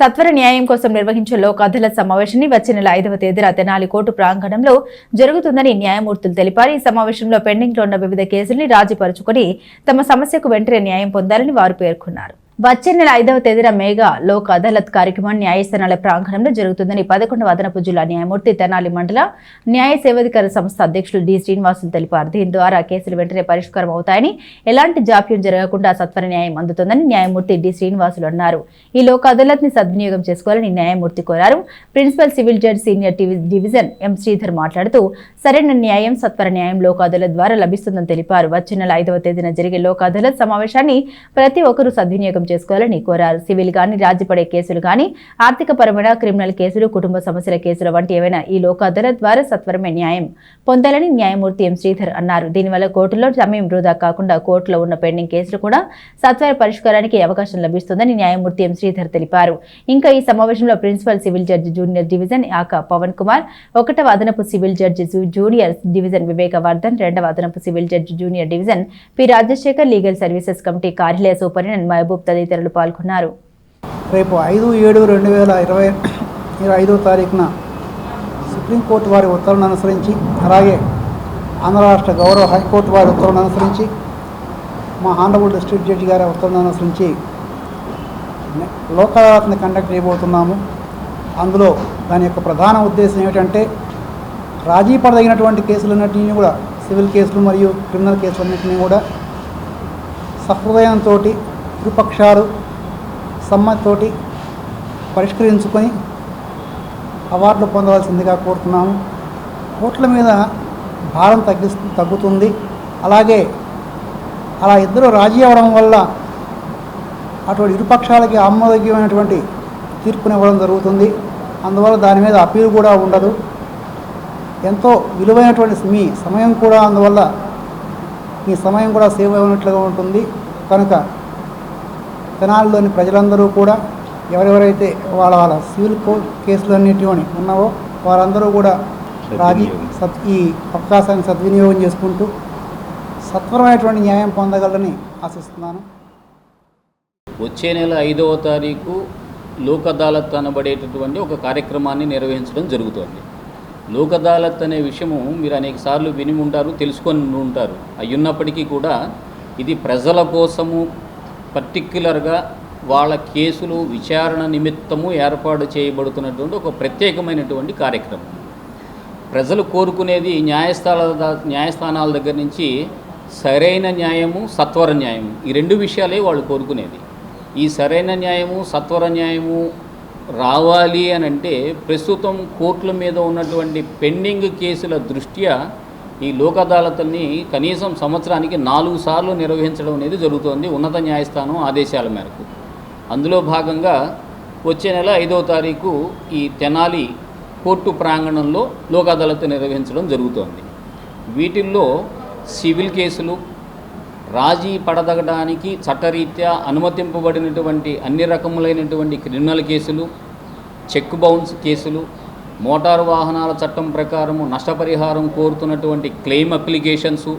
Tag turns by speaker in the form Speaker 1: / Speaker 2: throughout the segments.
Speaker 1: సత్వర న్యాయం కోసం నిర్వహించే లోక్ అదాలత్ సమావేశాన్ని వచ్చే నెల ఐదవ తేదీన తెనాలి కోర్టు ప్రాంగణంలో జరుగుతుందని న్యాయమూర్తులు తెలిపారు. ఈ సమావేశంలో పెండింగ్లో ఉన్న వివిధ కేసుల్ని రాజీపరుచుకుని తమ సమస్యకు వెంటనే న్యాయం పొందాలని వారు పేర్కొన్నారు. వచ్చే నెల ఐదవ తేదీన మేఘా లోక్ అదాలత్ కార్యక్రమం న్యాయస్థానాల ప్రాంగణంలో జరుగుతుందని పదకొండవ అదనపు జిల్లా న్యాయమూర్తి తెనాలి మండల న్యాయ సేవాధికార సంస్థ అధ్యక్షులు డి శ్రీనివాసులు తెలిపారు. దీని ద్వారా కేసులు వెంటనే పరిష్కారం అవుతాయని ఎలాంటి జాప్యం జరగకుండా సత్వర న్యాయం అందుతుందని న్యాయమూర్తి డి శ్రీనివాసులు అన్నారు. ఈ లోక్ అదాలత్ని సద్వినియోగం చేసుకోవాలని న్యాయమూర్తి కోరారు. Principal civil judge senior division M Sridhar మాట్లాడుతూ సరైన న్యాయం సత్వర న్యాయం లోక్ అదాలత్ ద్వారా లభిస్తుందని తెలిపారు. వచ్చే నెల ఐదవ తేదీన జరిగే లోక్ అదాలత్ సమావేశాన్ని ప్రతి ఒక్కరూ సద్వినియోగం చేసుకోవాలని కోరారు. సివిల్ గాని రాజీపడే కేసులు గాని ఆర్థిక పరమైన క్రిమినల్ కేసులు కుటుంబ సమస్యల కేసులు వంటి ఏవైనా ఈ లోక్ అదాలత్ ద్వారా సత్వరమే న్యాయం పొందాలని న్యాయమూర్తి ఎం శ్రీధర్ అన్నారు. దీనివల్ల కోర్టులో సమయం వృధా కాకుండా కోర్టులో ఉన్న పెండింగ్ కేసులు కూడా సత్వర పరిష్కారానికి అవకాశం లభిస్తుందని న్యాయమూర్తి ఎం శ్రీధర్ తెలిపారు. ఇంకా ఈ సమావేశంలో principal civil judge junior division ఆక పవన్ కుమార్ ఒకటవ అదనపు civil judge junior division Viveka Vardhan రెండవ అదనపు civil judge junior division P Rajasekhar legal services committee కార్యాలయ సూపరింటెండెంట్ మహబూబ్ తదితరులు పాల్గొన్నారు.
Speaker 2: రేపు ఐదు ఏడు రెండు వేల ఇరవై ఇరవై ఐదో తారీఖున సుప్రీంకోర్టు వారి ఉత్తర్వులను అనుసరించి అలాగే ఆంధ్ర రాష్ట్ర గౌరవ హైకోర్టు వారి ఉత్తర్వులను అనుసరించి మా ఆనరబుల్ డిస్ట్రిక్ట్ జడ్జి గారి ఉత్తర్వులను అనుసరించి నే- లోక్ అదాలత్ని కండక్ట్ చేయబోతున్నాము. అందులో దాని యొక్క ప్రధాన ఉద్దేశం ఏమిటంటే రాజీ పడదగినటువంటి కేసులన్నింటినీ కూడా సివిల్ కేసులు మరియు క్రిమినల్ కేసులన్నింటినీ కూడా సహృదయంతో ఇరుపక్షాలు సమ్మతితోటి పరిష్కరించుకొని అవార్డులు పొందవలసిందిగా కోరుతున్నాము. కోట్ల మీద భారం తగ్గి తగ్గుతుంది. అలాగే అలా ఇద్దరు రాజీ అవ్వడం వల్ల అటువంటి ఇరుపక్షాలకి ఆమోదయోగ్యమైనటువంటి తీర్పునివ్వడం జరుగుతుంది. అందువల్ల దాని మీద అప్పీల్ కూడా ఉండదు. ఎంతో విలువైనటువంటి మీ సమయం కూడా అందువల్ల మీ సమయం కూడా సేవ్ అయినట్లుగా ఉంటుంది. కనుక తెనాలిలోని ప్రజలందరూ కూడా ఎవరెవరైతే వాళ్ళ వాళ్ళ సివిల్ కో కేసులన్నిటిని ఉన్నావో వారందరూ కూడా రాజీ సత్ ఈ అవకాశాన్ని సద్వినియోగం చేసుకుంటూ సత్వరమైనటువంటి న్యాయం పొందగలరని ఆశిస్తున్నాను.
Speaker 3: వచ్చే నెల ఐదవ తారీఖు లోక్ అదాలత్ అనబడేటటువంటి ఒక కార్యక్రమాన్ని నిర్వహించడం జరుగుతోంది. లోక్ అదాలత్ అనే విషయము మీరు అనేక సార్లు విని ఉంటారు తెలుసుకొని ఉంటారు. అయ్యున్నప్పటికీ కూడా ఇది ప్రజల కోసము పర్టిక్యులర్గా వాళ్ళ కేసులు విచారణ నిమిత్తము ఏర్పాటు చేయబడుతున్నటువంటి ఒక ప్రత్యేకమైనటువంటి కార్యక్రమం. ప్రజలు కోరుకునేది న్యాయస్థానాల న్యాయస్థానాల దగ్గర నుంచి సరైన న్యాయము సత్వర న్యాయము. ఈ రెండు విషయాలే వాళ్ళు కోరుకునేది. ఈ సరైన న్యాయము సత్వర న్యాయము రావాలి అని అంటే ప్రస్తుతం కోర్టుల మీద ఉన్నటువంటి పెండింగ్ కేసుల దృష్ట్యా ఈ లోక్ అదాలతుల్ని కనీసం సంవత్సరానికి నాలుగు సార్లు నిర్వహించడం అనేది జరుగుతోంది ఉన్నత న్యాయస్థానం ఆదేశాల మేరకు. అందులో భాగంగా వచ్చే నెల ఐదవ తారీఖు ఈ తెనాలి కోర్టు ప్రాంగణంలో లోక్ అదాలత్ నిర్వహించడం జరుగుతోంది. వీటిల్లో సివిల్ కేసులు రాజీ పడదగడానికి చట్టరీత్యా అనుమతింపబడినటువంటి అన్ని రకములైనటువంటి క్రిమినల్ కేసులు చెక్ బౌన్స్ కేసులు మోటారు వాహనాల చట్టం ప్రకారము నష్టపరిహారం కోరుతున్నటువంటి క్లెయిమ్ అప్లికేషన్సు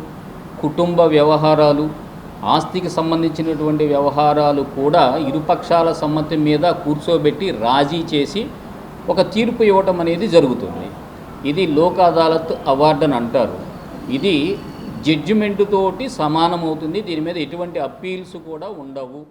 Speaker 3: కుటుంబ వ్యవహారాలు ఆస్తికి సంబంధించినటువంటి వ్యవహారాలు కూడా ఇరుపక్షాల సమ్మతి మీద కూర్చోబెట్టి రాజీ చేసి ఒక తీర్పు ఇవ్వటం అనేది జరుగుతుంది. ఇది లోక్ అదాలత్ అవార్డు అని అంటారు. ఇది జడ్జిమెంట్ తోటి సమానమవుతుంది. దీని మీద ఎటువంటి అప్పీల్స్ కూడా ఉండవు.